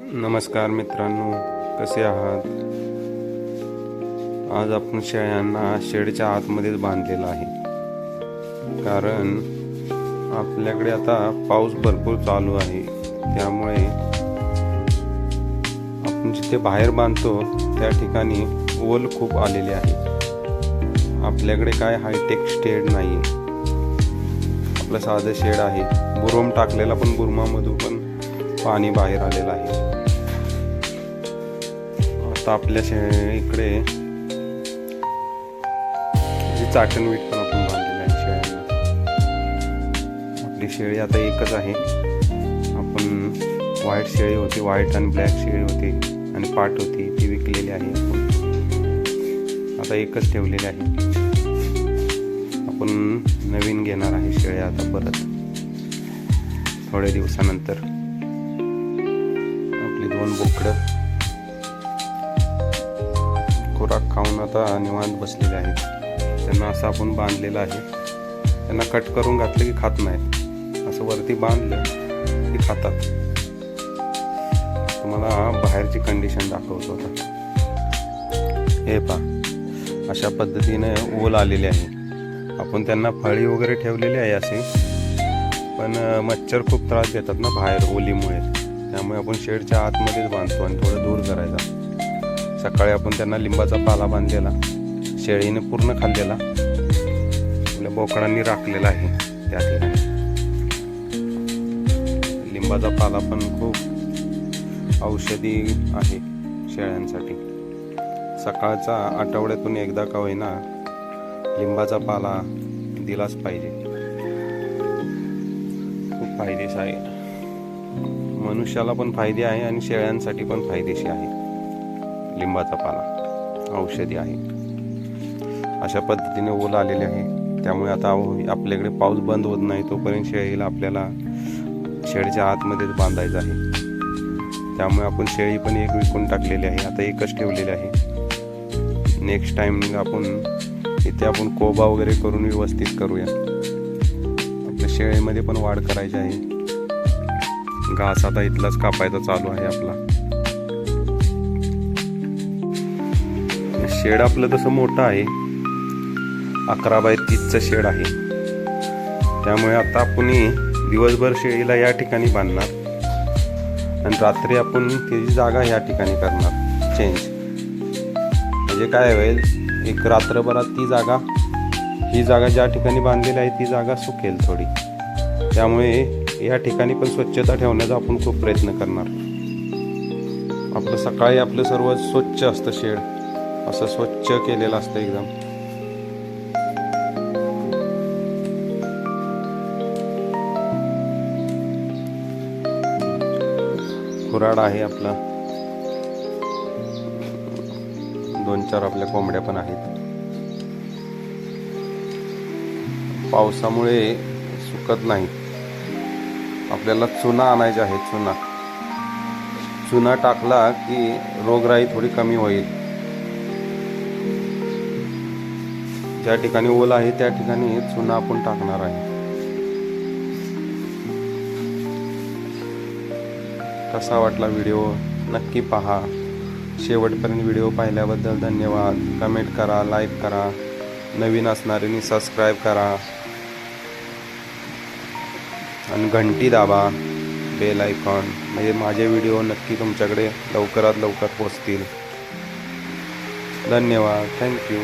नमस्कार मित्रांनो कसे आहात? आज आपण शेळ्यांना शेडच्या आतमध्येच बांधलेलं आहे. कारण आपल्याकडे आता पाऊस भरपूर चालू आहे. त्यामुळे आपण जिथे बाहेर बांधतो त्या ठिकाणी ओल खूप आलेले आहे. आपल्याकडे काय हायटेक शेड नाही आहे आपलं साधं शेड आहे. बुरम टाकलेला पण बुरमामधून पण पाणी बाहेर आलेलं आहे. आता आपल्या इकडे जी चाटणवीट पण आपण बांधलेली आहे शेळ्यांना आपली शेळी आता एकच आहे. आपण व्हाईट शेळी होती व्हाईट आणि ब्लॅक शेळी होती आणि पाट होती ती विकलेली आहे आपण. आता एकच ठेवलेली आहे. आपण नवीन घेणार आहे शेळ्या आता परत. थोड्या दिवसानंतर. आपली दोन बोकडं. खुराक खाऊन आता निवांत बसलेले आहेत. त्यांना असं आपण बांधलेलं आहे. त्यांना कट करून घातलं की खात नाहीत. असं वरती बांधलं की खातात. तुम्हाला बाहेरची कंडिशन दाखवतो आता. हे पा अशा पद्धतीने ओल आलेली आहे. आपण त्यांना फळी वगैरे ठेवलेली आहे असे पण मच्छर खूप त्रास देतात ना बाहेर ओलीमुळे. त्यामुळे आपण शेडच्या आतमध्येच बांधतो आणि थोडं दूर करायचा सकाळी आपण त्यांना लिंबाचा पाला बांधलेला शेळीने पूर्ण खाल्लेला आपल्या बोकडांनी राखलेला आहे त्या ठिकाणी लिंबाचा पाला पण खूप औषधी आहे शेळ्यांसाठी. सकाळचा आठवड्यातून एकदा का होईना लिंबाचा पाला दिलाच पाहिजे. खूप फायदेशीर आहे. मनुष्याला पण फायदे आहे आणि शेळ्यांसाठी पण फायदेशीर आहे. लिंबाचा पाला. औषधी आहे. अशा पद्धतीने ओला आलेले आहे. त्यामुळे आता आपल्याकडे पाऊस बंद होत नाही तोपर्यंत शेळीला आपल्याला शेळीच्या आतमध्येच बांधायचं आहे. त्यामुळे आपण शेळी पण एक विकून टाकलेली आहे. आता एकच ठेवलेली आहे. नेक्स्ट टाइम आपण इथे आपण कोबा वगैरे करून व्यवस्थित करूया. आपल्या शेळीमध्ये पण वाढ करायची आहे. घास आता इथलाच कापायचा चालू आहे आपला. शेड आपलं तसं मोठं आहे. अकरा बाय तीसचं शेड आहे. त्यामुळे आता आपण दिवसभर शेळीला या ठिकाणी बांधणार. आणि रात्री आपण त्याची जागा या ठिकाणी करणार. चेंज म्हणजे काय होईल? एक रात्रभरात ती जागा ही जागा ज्या ठिकाणी बांधलेली आहे ती जागा सुकेल थोडी. त्यामुळे या ठिकाणी पण स्वच्छता ठेवण्याचा आपण खूप प्रयत्न करणार. आपलं सकाळी आपलं सर्व स्वच्छ असतं शेड. असं स्वच्छ केलेलं असतं एकदम. खुराड आहे आपला. दोन चार आपल्या कोंबड्या पण आहेत. पावसामुळे सुकत नाही. आपल्याला चुना आणायचे आहे चुना. चुना टाकला की रोगराई थोडी कमी होईल. ज्या ठिकाणी ओला आहे त्या ठिकाणी चुना आपण टाकणार आहे. कसा वाटला व्हिडिओ? नक्की पहा. शेवटपर्यंत व्हिडिओ पाहिल्याबद्दल धन्यवाद. कमेंट करा लाईक करा. नवीन असणाऱ्यांनी सबस्क्राईब करा. आणि घंटी दाबा बेल आयकॉन. म्हणजे माझे व्हिडिओ नक्की तुमच्याकडे लवकरात लवकर पोचतील. धन्यवाद. थँक्यू